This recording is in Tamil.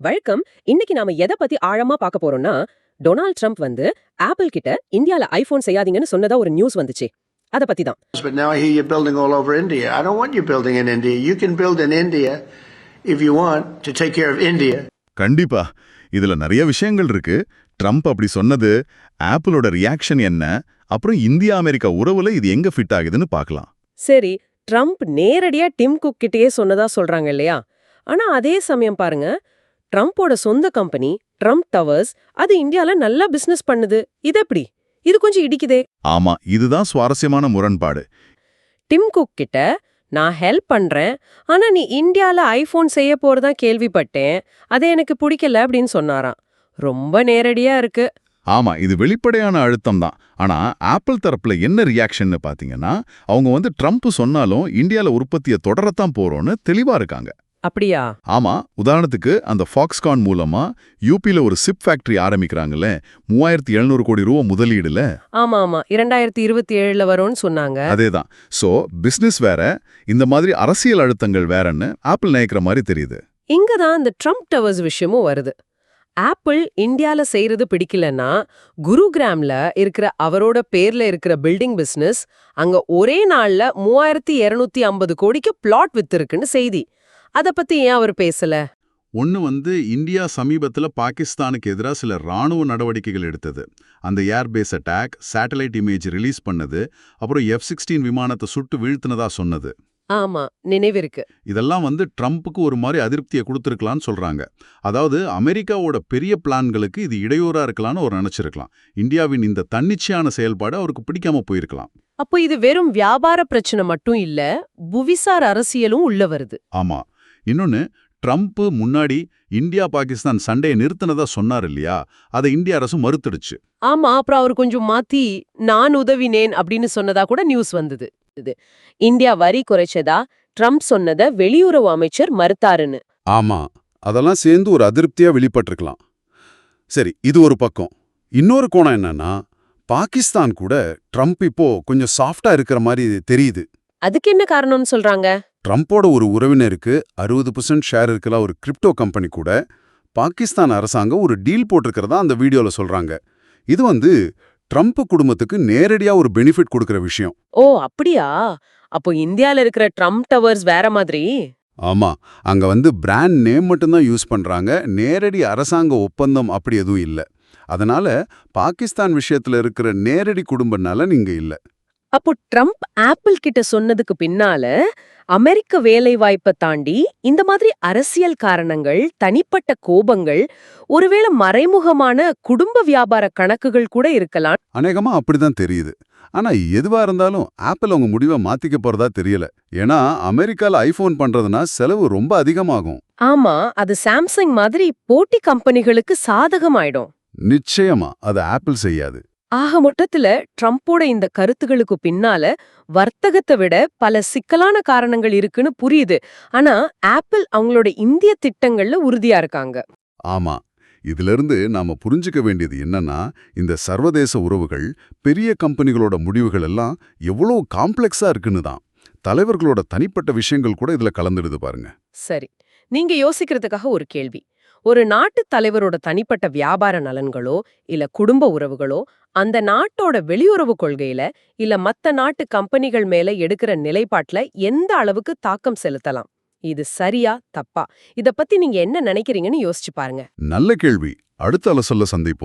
வழக்கம் இன்னைக்கு நாம எதை பத்தி ஆழமா பார்க்க போறோம்னா டொனால்ட் ட்ரம்ப் வந்து ஆப்பிள் கிட்ட இந்தியால ஐபோன் செய்யாதீங்கன்னு சொன்னதா ஒரு நியூஸ் வந்துச்சு அத பத்தி தான் But now I hear you're building all over India. I don't want you building in India. You can build in India if you want to take care of India. கண்டிப்பா இதுல நிறைய விஷயங்கள் இருக்கு ட்ரம்ப் அப்படி சொன்னது ஆப்பிளோட ரியாக்ஷன் என்ன அப்புறம் இந்தியா அமெரிக்கா உறவுல இது எங்க ஃபிட் ஆகுதுன்னு பார்க்கலாம் சரி ட்ரம்ப் நேரடியா டிம் குக் கிட்டயே சொன்னதா சொல்றாங்க இல்லையா ஆனா அதே சமயம் பாருங்க ட்ரம்ப்போட சொந்த கம்பெனி ட்ரம்ப் டவர்ஸ் அது இந்தியால நல்லா பிசினஸ் பண்ணுது. இது எப்படி? இது கொஞ்சம் இடிக்குதே. ஆமா இதுதான் சுவாரஸ்யமான முரண்பாடு. டிம் குக் கிட்ட நான் ஹெல்ப் பண்றேன். ஆனா நீ இந்தியால ஐபோன் செய்ய போறதா கேள்விப்பட்டேன். அது எனக்கு பிடிக்கல அப்படின்னு சொன்னாராம். ரொம்ப நேரடியா இருக்கு. ஆமா இது வெளிப்படையான அழுத்தம் தான். ஆனா ஆப்பிள் தரப்புல என்ன ரியாக்ஷன்னு பாத்தீங்கன்னா அவங்க வந்து ட்ரம்ப் சொன்னாலும் இந்தியால உற்பத்தியை தொடரத்தான் போறோம்னு தெளிவா இருக்காங்க. அப்படியா? ஆமா உதாரணத்துக்கு அந்த ஃபாக்ஸ்கான் மூலமா யூபில ஒரு சிப் ஃபேக்டரி ஆரம்பிக்கிறாங்கல்ல மூவாயிரத்தி எழுநூறு கோடி ரூபா முதலீடுல? ஆமா ஆமா. இரண்டாயிரத்தி இருபத்தி ஏழுல வரும்னு சொன்னாங்க. அதேதான். சோ பிசினஸ் வேற இந்த மாதிரி அரசியல் அழுத்தங்கள் வேறன்னு ஆப்பிள் நினைக்கிற மாதிரி தெரியுது. இங்க தான் இந்த ட்ரம்ப் டவர்ஸ் விஷயமும் வருது. ஆப்பிள் இந்தியால செய்யறது பிடிக்கலன்னா குருகிராம்ல இருக்கிற அவரோட பேர்ல இருக்கிற பில்டிங் பிசினஸ் அங்க ஒரே நாள்ல மூவாயிரத்தி இருநூத்தி ஐம்பது கோடிக்கு பிளாட் வித்திருக்குன்னு செய்தி. அத பத்தி ஏன் அவர் பேசல? ஒன்று வந்து இந்தியா சமீபத்தில் பாகிஸ்தானுக்கு எதிராக சில ராணுவ நடவடிக்கைகள் எடுத்தது. அந்த airbase attack satellite image release பண்ணது அப்புறம் எஃப் சிக்ஸ்டீன் விமானத்தை சுட்டு வீழ்த்தினதா சொன்னது. ஆமா நினைவிருக்கு இதெல்லாம் வந்து ட்ரம்ப்புக்கு ஒரு மாதிரி அதிருப்தியை கொடுத்துருக்கலான்னு சொல்றாங்க. அதாவது அமெரிக்காவோட பெரிய பிளான்களுக்கு இது இடையூறா இருக்கலாம்னு அவர் நினைச்சிருக்கலாம். இந்தியாவின் இந்த தன்னிச்சையான செயல்பாடு அவருக்கு பிடிக்காம போயிருக்கலாம். அப்போ இது வெறும் வியாபார பிரச்சனை மட்டும் இல்ல புவிசார் அரசியலும் உள்ள வருது. ஆமா. இன்னொன்னு ட்ரம்ப் முன்னாடி இந்தியா பாகிஸ்தான் சண்டையை நிறுத்தினதா சொன்னார் இல்லையா? அதை இந்திய அரசு மறுத்துடுச்சு. ஆமா அப்புறம் அவர் கொஞ்சம் மாத்தி நான் உதவினேன் அப்படின்னு சொன்னதா கூட நியூஸ் வந்தது. இது இந்தியா வரி குறைச்சதா? ட்ரம்ப் சொன்னத வெளியுறவு அமைச்சர் மறுத்தாருன்னு. ஆமா அதெல்லாம் சேர்ந்து ஒரு அதிருப்தியா வெளிப்பட்டிருக்கலாம். சரி இது ஒரு பக்கம். இன்னொரு கோணம் என்னன்னா பாகிஸ்தான் கூட ட்ரம்ப் இப்போ கொஞ்சம் சாஃப்டா இருக்கிற மாதிரி தெரியுது. அதுக்கு என்ன காரணம்னு சொல்றாங்க? ட்ரம்ப்போட ஒரு உறவினருக்கு அறுபது பர்சன்ட் ஷேர் இருக்கிற ஒரு கிரிப்டோ கம்பெனி கூட பாகிஸ்தான் அரசாங்கம் ஒரு டீல் போட்டிருக்கிறதா அந்த வீடியோல சொல்றாங்க. இது வந்து ட்ரம்ப் குடும்பத்துக்கு நேரடியா ஒரு பெனிஃபிட் கொடுக்கிற விஷயம். ஓ அப்படியா? அப்போ இந்தியால இருக்கிற ட்ரம்ப் டவர்ஸ் வேற மாதிரி? ஆமா அங்க வந்து பிராண்ட் நேம் மட்டும்தான் யூஸ் பண்றாங்க நேரடி அரசாங்க ஒப்பந்தம் அப்படி எதுவும் இல்ல. அதனால பாகிஸ்தான் விஷயத்துல இருக்கிற நேரடி குடும்ப நலன் இங்க இல்ல. அப்போ ட்ரம்ப் ஆப்பிள் கிட்ட சொன்னதுக்கு பின்னால அமெரிக்க வேலை வாய்ப்பை தாண்டி இந்த மாதிரி அரசியல் காரணங்கள் தனிப்பட்ட கோபங்கள் ஒருவேளை மறைமுகமான குடும்ப வியாபார கணக்குகள் கூட இருக்கலாம். அநேகமா அப்படிதான் தெரியுது. ஆனா எதுவா இருந்தாலும் ஆப்பிள் அவங்க முடிவை மாத்திக்க போறதா தெரியல. ஏன்னா அமெரிக்கால ஐபோன் பண்றதுனா செலவு ரொம்ப அதிகமாகும். ஆமா அது சாம்சங் மாதிரி போட்டி கம்பெனிகளுக்கு சாதகமாயிடும். நிச்சயமா அது ஆப்பிள் செய்யாது. ஆக மொத்தத்துல ட்ரம்ப்போட இந்த கருத்துகளுக்கு பின்னால வர்த்தகத்தை விட பல சிக்கலான காரணங்கள் இருக்குன்னு புரியுது. ஆனா ஆப்பிள் அவங்களோட இந்திய திட்டங்கள்ல உறுதியா இருக்காங்க. ஆமா. இதிலிருந்து நாம புரிஞ்சுக்க வேண்டியது என்னன்னா இந்த சர்வதேச உறவுகள் பெரிய கம்பெனிகளோட முடிவுகள் எல்லாம் எவ்வளவு காம்ப்ளெக்ஸா இருக்குன்னு தான். தலைவர்களோட தனிப்பட்ட விஷயங்கள் கூட இதுல கலந்துடுது பாருங்க. சரி. நீங்க யோசிக்கிறதுக்காக ஒரு கேள்வி. ஒரு நாட்டு தலைவரோட தனிப்பட்ட வியாபார நலன்களோ இல்ல குடும்ப உறவுகளோ அந்த நாட்டோட வெளியுறவு கொள்கையில இல்ல மத்த நாட்டு கம்பெனிகள் மேல எடுக்கிற நிலைப்பாட்டுல எந்த அளவுக்கு தாக்கம் செலுத்தலாம்? இது சரியா தப்பா? இத பத்தி நீங்க என்ன நினைக்கிறீங்கன்னு யோசிச்சு பாருங்க. நல்ல கேள்வி. அடுத்த அலசல்ல சந்திப்போம்.